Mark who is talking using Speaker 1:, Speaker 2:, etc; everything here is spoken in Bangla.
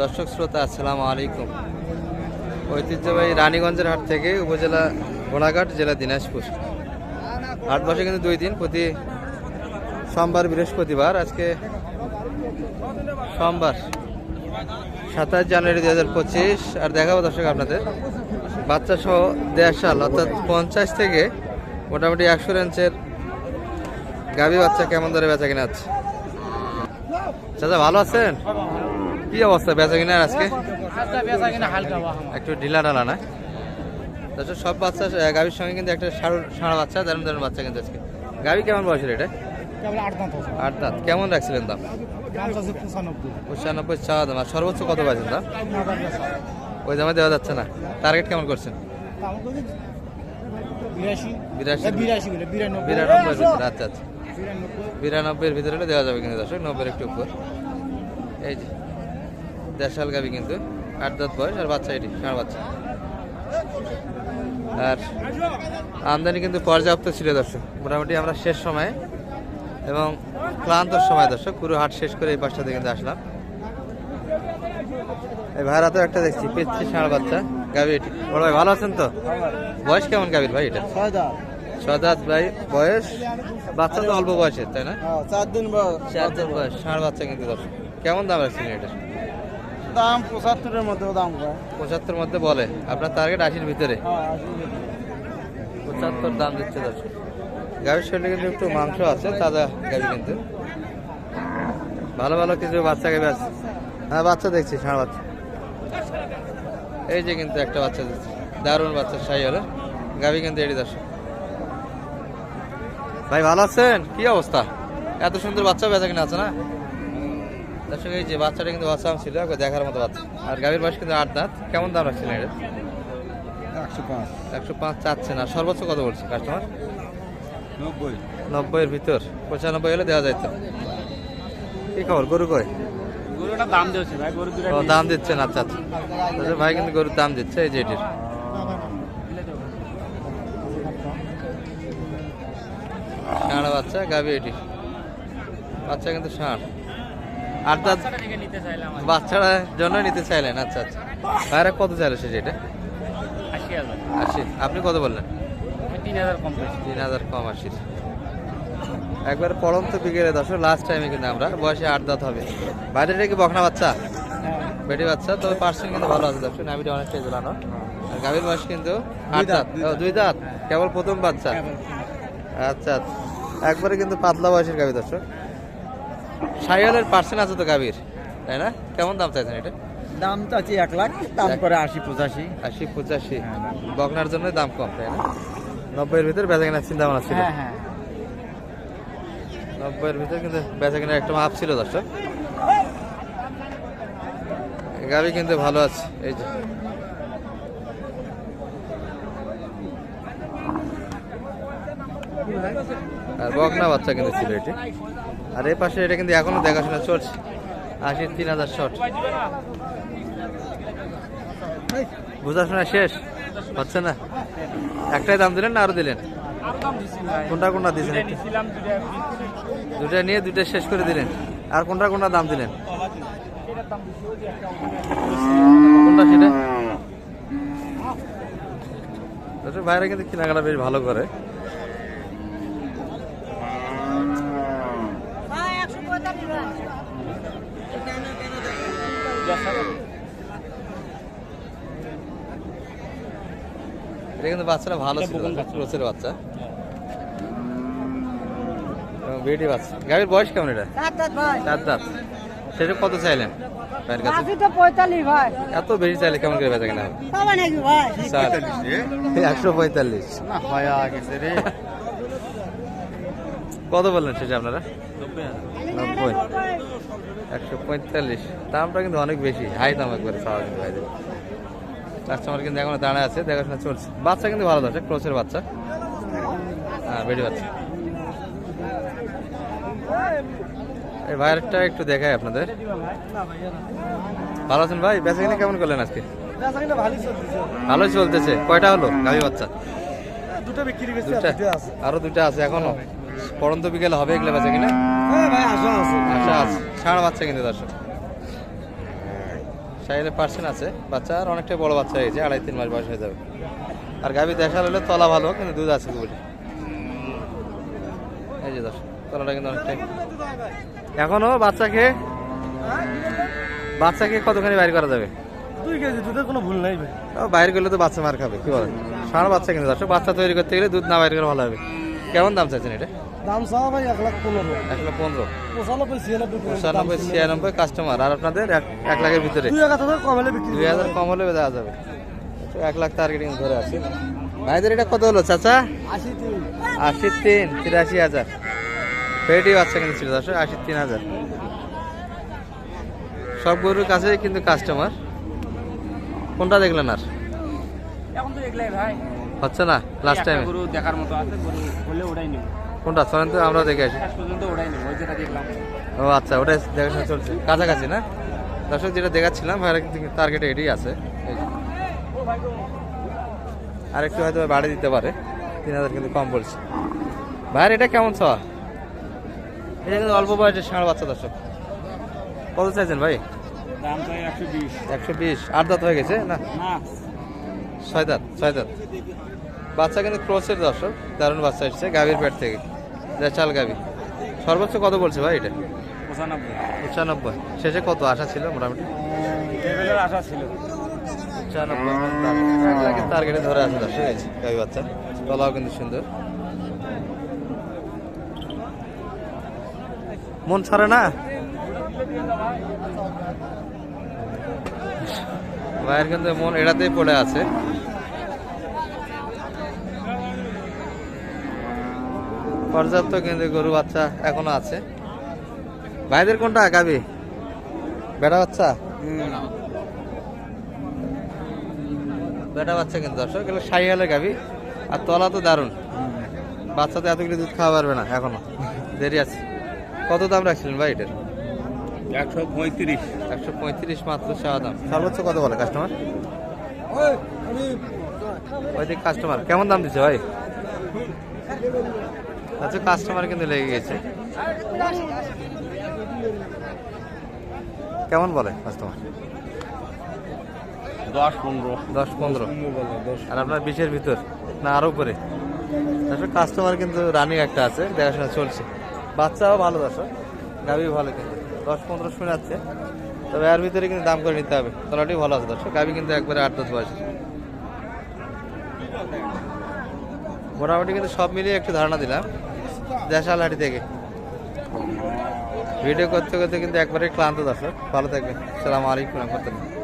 Speaker 1: দর্শক শ্রোতা, আসসালামু আলাইকুম। ঐতিহ্যবাহী রানীগঞ্জের হাট থেকে উপজেলা ঘোড়াঘাট জেলা দিনাজপুর। হাট বসে কিন্তু দুই দিন, প্রতি সোমবার, বৃহস্পতিবার, আজকে সোমবার, সাতাশ জানুয়ারি দুই হাজার পঁচিশ। আর দেখাবো দর্শক আপনাদের বাচ্চা সহ দেড় সাল অর্থাৎ পঞ্চাশ থেকে মোটামুটি একশো রেঞ্চের গাভী বাচ্চা কেমন ধরে বেচা কিনা আছে? চাচা, ভালো আছেন? কি অবস্থা বেচা কিনার আজকে?
Speaker 2: বাহামা
Speaker 1: একটু ঢিলা ঢালা না? তাছাড়া সব বাচ্চা গাভীর সঙ্গে কিন্তু একটা সাড়ু সাড়া বাচ্চা দারুণ দারুণ বাচ্চা কিন্তু আজকে। গাভী কেমন বয়সের এটা?
Speaker 2: আট দাঁত
Speaker 1: কেমন রাখছিলেন দাম?
Speaker 2: পঁচানব্বই।
Speaker 1: পঁচানব্বই দাম। আর সর্বোচ্চ কত পাইছেন দাম? ওই দামে দেওয়া যাচ্ছে না। টার্গেট কেমন করছেন?
Speaker 2: বিরাশি।
Speaker 1: বিরাশি
Speaker 2: এ, বিরাশি বলে বিরানব্বই।
Speaker 1: বিরানব্বই ভিতরে আচ্ছা আচ্ছা। বিরানব্বইয়ের ভিতরে দেওয়া যাবে কিন্তু দর্শক নব্বইয়ের একটু উপর। এই যে দেড়শাল গাবি কিন্তু আট দাঁত বয়স আর বাচ্চা এটি ষাঁড় বাচ্চা। আর আমদানি কিন্তু পর্যাপ্ত ছিল দর্শক। মোটামুটি আমরা শেষ সময়ে এবং ক্লান্ত সময় দর্শক পুরো হাট শেষ করে এই পাশটাতে কিন্তু আসলাম। এই ভাইরা তো একটা দেখছি পেচ্ছি ষাঁড় বাচ্চা। গাবি এটি বড় ভাই ভালো আছেন তো? বয়স কেমন গাবির ভাই এটা?
Speaker 2: ছয় দাম
Speaker 1: ছয় দাঁত ভাই বয়স? বাচ্চা তো অল্প বয়সের তাই না?
Speaker 2: চার দিন
Speaker 1: চার দিন বয়স ষাঁড় বাচ্চা কিন্তু দর্শক। কেমন দাম রাখছিলেন এটা?
Speaker 2: দাম পঁচাত্তরের মধ্যে দাম
Speaker 1: পঁচাত্তর মধ্যে বলে। আপনার টার্গেট আশির ভিতরে।
Speaker 2: হ্যাঁ,
Speaker 1: পঁচাত্তর দাম দিচ্ছে দর্শক। গাভীর শরীরে কিন্তু একটু মাংস আছে তাজা গাভী কিন্তু। ভালো ভালো কিছু বাচ্চা গাভী আছে। হ্যাঁ বাচ্চা দেখছি ষাঁড় বাচ্চা। এই যে কিন্তু একটা বাচ্চা দিচ্ছে। দারুণ বাচ্চা সাই হলো। গাভী কিন্তু এটি দর্শক। ভাই ভালো আছেন? কি অবস্থা? এত সুন্দর বাচ্চা বেচা কিনা আছে না? দর্শক এই যে বাচ্চাটা কিন্তু বাচ্চা ছিল দেখার মতো বাচ্চা। আর গাভীর বয়স কিন্তু আট দাঁত। কেমন দাম রাখছিলেন এটা
Speaker 2: একশো পাঁচ।
Speaker 1: একশো পাঁচ চাচ্ছে না। সর্বোচ্চ কত বলছে কাস্টমার
Speaker 2: নব্বই।
Speaker 1: নব্বইয়ের ভিতর। পঁচানব্বই হলে দেওয়া যাইতো। কি খবর? গরু কই?
Speaker 2: গরুটা দাম দিয়েছে ভাই গরু দুটা
Speaker 1: দাম দিচ্ছেন আচ্ছা আচ্ছা। আচ্ছা, ভাই কিন্তু গরুর দাম দিচ্ছে এই যে এটির। ষাঁড় বাচ্চা গাবি এটি। বাচ্চা কিন্তু ষাঁড়। আট দাঁত
Speaker 2: নিতে চাইলাম
Speaker 1: বাচ্চারা জন্য নিতে চাইলেন আচ্ছা আচ্ছা। ভাইরা কত চাইলো সে যেটা
Speaker 2: আশি
Speaker 1: আপনি কত বললেন?
Speaker 2: তিন হাজার কম
Speaker 1: তিন হাজার কম আশির একবার পড়ন্ত বিকেলে দশ লাস্ট টাইমে কিন্তু আমরা। বয়সে আট দাঁত হবে। বাইরেটা কি বকনা বাচ্চা? বেটি বাচ্চা তবে পার্সেন্ট কিন্তু ভালো আছে। দর্শক নামিটা অনেকটাই ঝোলানো। আর গাভীর বয়স কিন্তু আট দাঁত দুই দাঁত। কেবল প্রথম বাচ্চা? আচ্ছা আচ্ছা। একবারে কিন্তু পাতলা বয়সের গাভী দর্শক। সাইয়ালের পার্সেন্ট আছে তো গাভীর তাই না? কেমন দাম চাইছেন এটা?
Speaker 2: দাম চাচ্ছি এক লাখ দাম করে আশি পঁচাশি।
Speaker 1: আশি পঁচাশি। বকনার জন্য দাম কম তাই না? নব্বইয়ের ভিতরে বেচা কেনার চিন্তা ভাবনা ছিল।
Speaker 2: হ্যাঁ হ্যাঁ।
Speaker 1: নব্বইয়ের ভিতরে কিন্তু বেচা কেনার একটা মাপ ছিল দর্শক। গাড়ি কিন্তু ভালো আছে এই যে। আর বকনা বাচ্চা কিন্তু ছিল এটি। আর এই পাশে এটা কিন্তু এখনও দেখাশোনা চলছে। আশি তিন হাজার শট বোঝাশোনা শেষ? হচ্ছে না? একটাই দাম দিলেন না আরও দিলেন? কোনটা কোনটা দিয়েছেন? দুটা নিয়ে দুটা শেষ করে দিলেন। আর কোনটা কোনটা দাম দিলেন? কোনটা সেটা? দর্শক বাইরে কিন্তু কেনাকাটা বেশ ভালো করে। এটা কিন্তু বাচ্চারা ভালো ছিল। বাচ্চা। এবং বেটি বাচ্চা। গাড়ির বয়স কেমন এটা? চার দাঁত সেটা কত চাইলেন ভাইয়ের কাছে? এত বেশি চাইলে কেমন করে বেচা কেনা হবে? একশো পঁয়তাল্লিশ।
Speaker 2: হয়
Speaker 1: কত বললেন সেটা আপনারা? নব্বই একশো পঁয়তাল্লিশ। দামটা কিন্তু অনেক বেশি। হাই দাম একবারে ভাইদের। কাস্টমার কিন্তু এখনও দাঁড়ায় আছে দেখাশোনা চলছে। বাচ্চা কিন্তু ভালো আছে ক্রোসের বাচ্চা। হ্যাঁ বেডি বাচ্চা। এই ভাইয়েরটা একটু দেখাই আপনাদের। ভালো আছেন ভাই? বেচা কিনে কেমন করলেন আজকে?
Speaker 2: ভালোই চলতেছে।
Speaker 1: কয়টা হলো গাভী বাচ্চা?
Speaker 2: দুটো বিক্রি আরও
Speaker 1: দুটা আছে এখনও? পরন্ত বিকেলে হবে এগুলো বেচা কিনা?
Speaker 2: হ্যাঁ
Speaker 1: আচ্ছা আছে। ষাঁড় বাচ্চা কিন্তু দর্শক। চাইলে পার্সেন্ট আছে। বাচ্চা আর অনেকটাই বড় বাচ্চা হয়েছে আড়াই তিন মাস বয়স হয়ে যাবে। আর গাভি দেখা হলে তলা ভালো কিন্তু দুধ আছে বলে। এই যে দর্শক তলাটা কিন্তু অনেকটাই। এখনও বাচ্চাকে বাচ্চাকে কতখানি বাইর করা যাবে?
Speaker 2: দুই কেজি দুধের কোনো ভুল নাই ভাই।
Speaker 1: ও বাইরে তো বাচ্চা মার খাবে কি বলেন? সারা বাচ্চা কিন্তু দর্শক বাচ্চা তৈরি করতে গেলে দুধ না বাইর করে ভালো হবে। কেমন দাম চাইছেন এটা?
Speaker 2: দাম চাওয়া ভাই এক লাখ পনেরো।
Speaker 1: এক লাখ পনেরো।
Speaker 2: পঁচানব্বই ছিয়ানব্বই
Speaker 1: পঁচানব্বই ছিয়ানব্বই কাস্টমার আর আপনাদের এক- এক লাখের ভিতরে?
Speaker 2: দুই হাজার কম হলে বিক্রি
Speaker 1: দুই হাজার কম হলে দেওয়া যাবে। এক লাখ টার্গেটিং ধরে আছে। ভাইদের এটা কত হলো চাচা?
Speaker 2: আশি তিন।
Speaker 1: আশি তিন তিরাশি হাজার। পেটি বাচ্চা কিন্তু ছিল আশি তিন হাজার। সব গরুর কাছে কিন্তু কাস্টমার কোনটা দেখলেন আর?
Speaker 2: এখন তো দেখলাই ভাই।
Speaker 1: হচ্ছে না লাস্ট টাইম
Speaker 2: গরু দেখার মতো আছে ওটাই
Speaker 1: কোনটা? চলেন তো আমরা দেখে আসি। ও আচ্ছা ওটাই দেখাশোনা চলছে। কাছাকাছি না? দর্শক যেটা দেখাচ্ছিলাম ভাইরা কিন্তু টার্গেটে এটাই আছে। আর একটু হয়তো বাড়ি দিতে পারে। তিন হাজার কিন্তু কম বলছে। ভাইয়ের এটা কেমন ছ এটা কিন্তু অল্প বয়সের ষাঁড় বাচ্চা দর্শক। কত চাইছেন ভাই?
Speaker 2: একশো বিশ।
Speaker 1: একশো বিশ। আট দাঁত হয়ে গেছে না?
Speaker 2: না।
Speaker 1: ছয় দাঁত ছয় দাঁত। বাচ্চা কিন্তু ক্রসের দর্শক দারুণ বাচ্চা এসছে গাভীর পেট থেকে। চাল গাভী। সর্বোচ্চ কত বলছে ভাই এটা?
Speaker 2: পঁচানব্বই।
Speaker 1: পঁচানব্বই। শেষে কত? আশা ছিল মোটামুটি?
Speaker 2: আশা ছিল।
Speaker 1: পঁচানব্বই টার্গেটে ধরে আছে দর্শক এই গাভী বাচ্চা। তলাও কিন্তু সুন্দর। মন ছাড়ে না? ভাইয়ের কিন্তু মন এটাতেই পড়ে আছে। পর্যাপ্ত কিন্তু গরু বাচ্চা এখনও আছে। ভাইদের কোনটা গাবি বেটা বাচ্চা? বেটা বাচ্চা কিন্তু দর্শক এগুলো সাই হালে গাবি আর তলা তো দারুণ। বাচ্চা তো এতগুলি দুধ খাওয়া পারবে না এখনও। দেরি আছে। কত দাম রাখছিলেন ভাই এটার?
Speaker 2: একশো পঁয়ত্রিশ।
Speaker 1: একশো পঁয়ত্রিশ মাত্র চাওয়া দাম। সর্বোচ্চ কত বলে কাস্টমার ওই দিক কাস্টমার কেমন দাম দিচ্ছে ভাই? আচ্ছা কাস্টমার কিন্তু লেগে গেছে। কেমন বলে কাস্টমার
Speaker 2: দশ পনেরো।
Speaker 1: দশ পনেরো। আর আপনার বিশের ভিতর? না আরও উপরে। আসলে কাস্টমার কিন্তু রানিং একটা আছে দেখাশোনা চলছে। বাচ্চাও ভালো দর্শক গাভি ভালো কিন্তু। দশ পনেরো শোনাচ্ছে তবে এর ভিতরে কিন্তু দাম করে নিতে হবে। তলাটি ভালো আছে দর্শক গাভি কিন্তু একবারে আট দশ বয়স মোটামুটি কিন্তু সব মিলিয়ে একটু ধারণা দিলাম। দেশালহাটি থেকে ভিডিও করতে করতে কিন্তু একবারে ক্লান্ত দর্শক ভালো থাকবেন। সালাম আলাইকুম রহমতুল্লাহ।